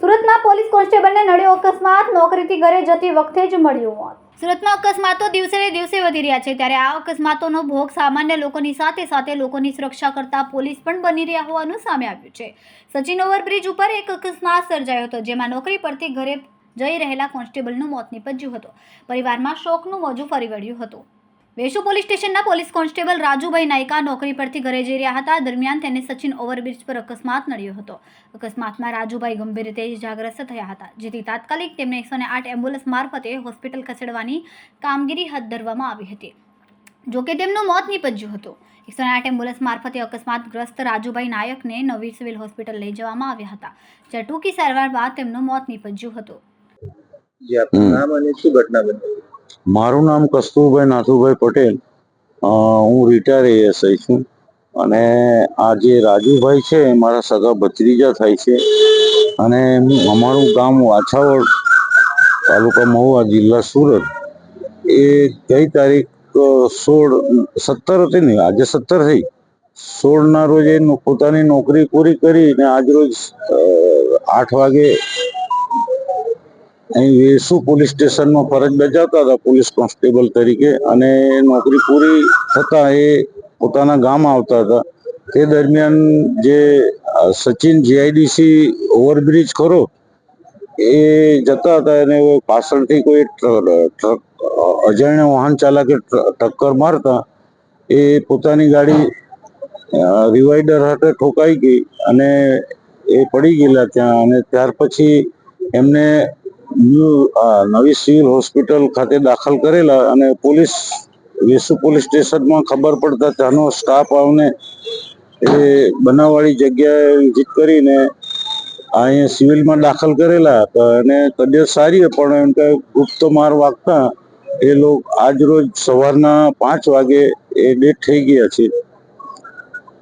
સુરતમાં પોલીસ કોન્સ્ટેબલને નડ્યો અકસ્માત. નોકરીથી ઘરે જતી વખતે જ મળ્યું મોત. સુરતમાં અકસ્માતો દિવસે ને દિવસે વધી રહ્યા છે. ત્યારે આ અકસ્માતોનો ભોગ સામાન્ય લોકોની સાથે સાથે લોકોની સુરક્ષા કરતા પોલીસ પણ બની રહ્યા હોવાનું સામે આવ્યું છે. સચિન ઓવરબ્રિજ ઉપર એક અકસ્માત સર્જાયો હતો, જેમાં નોકરી પરથી ઘરે જઈ રહેલા કોન્સ્ટેબલનું મોત નીપજ્યું હતું. પરિવારમાં શોકનું મોજું ફરી વળ્યું હતું. વેસુ પોલીસ સ્ટેશનના પોલીસ કોન્સ્ટેબલ રાજુભાઈ નાયકા નોકરી પરથી ઘરે જઈ રહ્યા હતા. દરમિયાન તેને સચિન ઓવરબ્રિજ પર અકસ્માત નડ્યો હતો. અકસ્માતમાં રાજુભાઈ ગંભીર રીતે ઇજાગ્રસ્ત થયા હતા જેથી તાત્કાલિક તેમને એકસો આઠ એમ્બ્યુલન્સ મારફતે હોસ્પિટલ ખસેડવાની કામગીરી હાથ ધરવામાં આવી હતી. જોકે તેમનું મોત નીપજ્યું હતું. એકસો આઠ એમ્બ્યુલન્સ મારફતે અકસ્માતગ્રસ્ત રાજુભાઈ નાયકને નવી સિવિલ હોસ્પિટલ લઈ જવામાં આવ્યા હતા જ્યાં ટૂંકી સારવાર બાદ તેમનું મોત નીપજ્યું હતું. જે આપનું હમ. નામ અને શું ઘટના બની? મારું નામ કસ્તુરભાઈ નાથુભાઈ પટેલ. હું રિટાયર એએસઆઈ છું અને આ જે રાજુભાઈ છે એ મારા સગા ભત્રીજા થાય છે અને અમારું ગામ વાછાવડ તાલુકા મહુવા જિલ્લા સુરત. એ કઈ તારીખ સોળ, સત્તર હતી ને, આજે સત્તર થઈ. સોળના રોજ એ પોતાની નોકરી પૂરી કરીને આજ રોજ આઠ વાગે અહીં વેસુ પોલીસ સ્ટેશનમાં ફરજ બજાવતા હતા પોલીસ કોન્સ્ટેબલ તરીકે અને નોકરી પૂરી થતાં એ પોતાના ગામ આવતા હતા. તે દરમિયાન જે સચિન જીઆઈડીસી ઓવરબ્રિજ ખરો, એ જતા હતા અને પાછળથી કોઈ ટ્રક અજાણ્યા વાહન ચાલકે ટક્કર મારતા, એ પોતાની ગાડી રિવાઈડર હાથે ઠોકાઈ ગઈ અને એ પડી ગયેલા ત્યાં અને ત્યાર પછી એમને નવી સિવિલ હોસ્પિટલ ખાતે દાખલ કરેલા અને પોલીસ વેસુ પોલીસ સ્ટેશનમાં ખબર પડતા ત્યાંનો સ્ટાફ આવને એ બનાવવાળી જગ્યાએ વિઝિટ કરીને અહીંયા સિવિલમાં દાખલ કરેલા હતા. અને તબિયત સારી પણ એમ કે ગુપ્ત માર વાગતા એ લોકો આજ રોજ સવારના પાંચ વાગે એ ડેથ થઈ ગયા છે.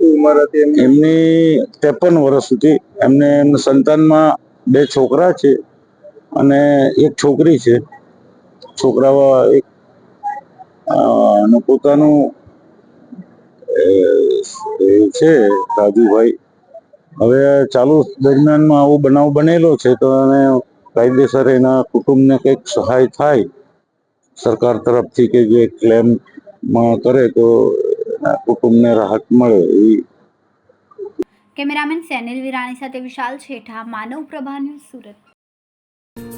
એમની? એમની ત્રેપન વર્ષ સુધી. એમને એમના સંતાનમાં બે છોકરા છે. અને એક છોકરી છે. છોકરાઓ એક પોતાનું છે, રાજુભાઈ. હવે ચાલુ દરમિયાનમાં આવો બનાવ બનેલો છે તો એને કાયદેસર એના કુટુંબને કંઈક સહાય થાય. સરકાર તરફથી કે જે ક્લેમમાં કરે તો એના કુટુંબને રાહત મળે એવી. કેમેરામેન સેનિલ વિરાણી સાથે વિશાલ છેઠા, માનવ પ્રભા ન્યૂઝ સુરત.